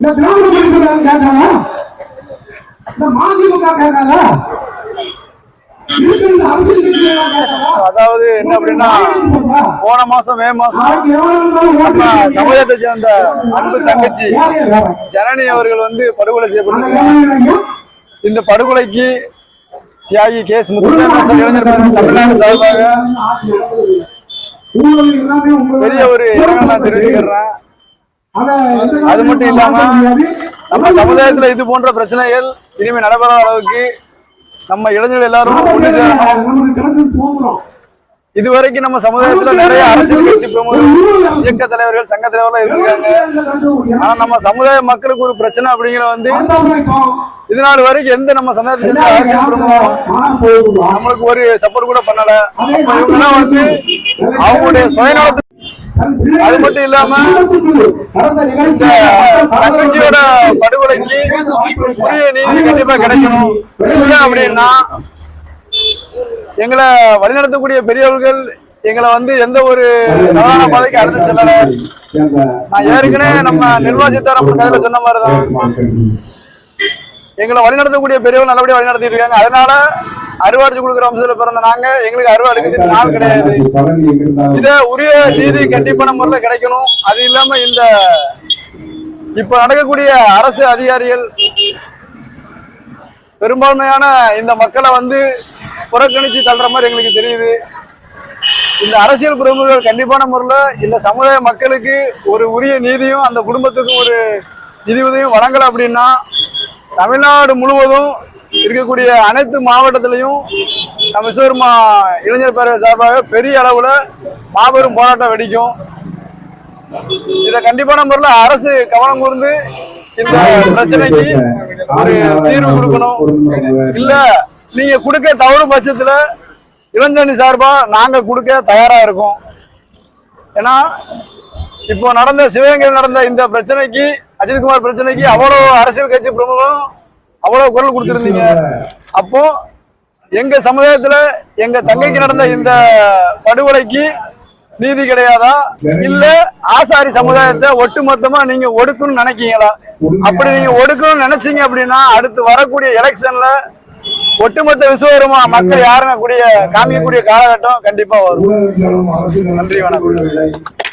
இந்த திராவிட இந்த மதிமுக அதாவது என்ன அப்படின்னா போன மாசம் மே மாசம். சமூகத்தை சேர்ந்த அன்பு தங்கச்சி? ஜனனி அவர்கள் வந்து படுகொலை செய்யப்பட்டிருக்காங்க இந்த படுகொலைக்கு தியாகி கேஸ் முத்துராமன் இளைஞர் தமிழ்நாடு சார்பாக பெரிய ஒரு இரங்கலை நான் தெரிவிச்சுக்கிறேன் அதை மட்டும் இல்லாம. நம்ம சமுதாயத்துல இது போன்ற பிரச்சனைகள் இனிமே நடைபெறாத அளவுக்கு நம்ம இளைஞர்கள் எல்லாரும். இதுவரைக்கும் நம்ம சமுதாயத்துல நிறைய அரசியல் கட்சி பிரமுகர்கள் இயக்க தலைவர்கள் சங்க தலைவர்கள் இருக்காங்க ஆனா நம்ம சமுதாய மக்களுக்கு ஒரு பிரச்சனை அப்படிங்கிற வந்து இது நாள் வரைக்கும் எந்த நம்ம சமுதாயத்தை சேர்ந்த அரசியல் பிரமுகரும் நம்மளுக்கு ஒரு சப்போர்ட் கூட பண்ணல இவங்கெல்லாம் வந்து அவங்களுடைய சுயநலத்துக்கு அது மட்டும் இல்லாம தங்கச்சியோட படுகொலைக்கு உரிய நீதி கண்டிப்பா கிடைக்கணும். இல்லை அப்படின்னா எங்களை வழிநடத்தக்கூடிய பெரியவர்கள் எங்களை வந்து எந்த ஒரு தவறான பாதைக்கு அழைத்து செல்லல. நான் ஏற்கனவே நம்ம சீதாராமன் கதையில சொன்ன மாதிரிதான். எங்களை வழிநடத்தக்கூடிய பெரியவர்கள் நல்லபடியா வழிநடத்திட்டு இருக்காங்க. அதனால அறுவாடு கொடுக்குற அம்சத்துல பிறந்த நாங்க. எங்களுக்கு அறுவாடு எடுக்கிறதுக்கு நாள் கிடையாது. இத உரிய நீதி கண்டிப்பான முறையில் கிடைக்கணும். அது இல்லாம இந்த இப்ப நடக்கக்கூடிய அரசு அதிகாரிகள் பெரும்பான்மையான இந்த மக்களை வந்து புறக்கணிச்சு தள்ளுற மாதிரி எங்களுக்கு தெரியுது. இந்த அரசியல் பிரமுகர்கள் கண்டிப்பான முறையில் இந்த சமுதாய மக்களுக்கு ஒரு உரிய நீதியும் அந்த குடும்பத்துக்கு ஒரு நிதி உதவியும் வழங்கல அப்படின்னா தமிழ்நாடு முழுவதும் இருக்கக்கூடிய அனைத்து மாவட்டத்திலையும் நம்ம சிவருமா இளைஞர் பேரவை சார்பாக பெரிய அளவில் மாபெரும் போராட்டம் வெடிக்கும். இதை கண்டிப்பான முறையில் அரசு கவனம் கூர்ந்து இந்த பிரச்சனைக்கு ஒரு தீர்வு கொடுக்கணும். இல்ல நீங்க கொடுக்க தவறு பட்சத்துல இளஞ்சனி சார்பா நாங்க கொடுக்க தயாரா இருக்கோம். ஏன்னா இப்போ நடந்த சிவகங்கையில் நடந்த இந்த பிரச்சனைக்கு அஜித்குமார் பிரச்சனைக்கு அவ்வளவு அரசியல் கட்சி பிரமுகம் அவ்வளவு குரல் கொடுத்திருந்தீங்க. அப்போ எங்க சமுதாயத்துல எங்க தங்கைக்கு நடந்த இந்த படுகொலைக்கு நீதி கிடையாதா? இல்ல ஆசாரி சமுதாயத்தை ஒட்டுமொத்தமா நீங்க ஒடுக்கணும்னு நினைக்கீங்களா? அப்படி நீங்க ஒடுக்கணும்னு நினைச்சீங்க அப்படின்னா அடுத்து வரக்கூடிய எலெக்ஷன்ல ஒட்டுமொத்த விசுவருமா மக்கள் யாருங்க கூடிய காமிக்கக்கூடிய காலகட்டம் கண்டிப்பா வரும். நன்றி வணக்கம்.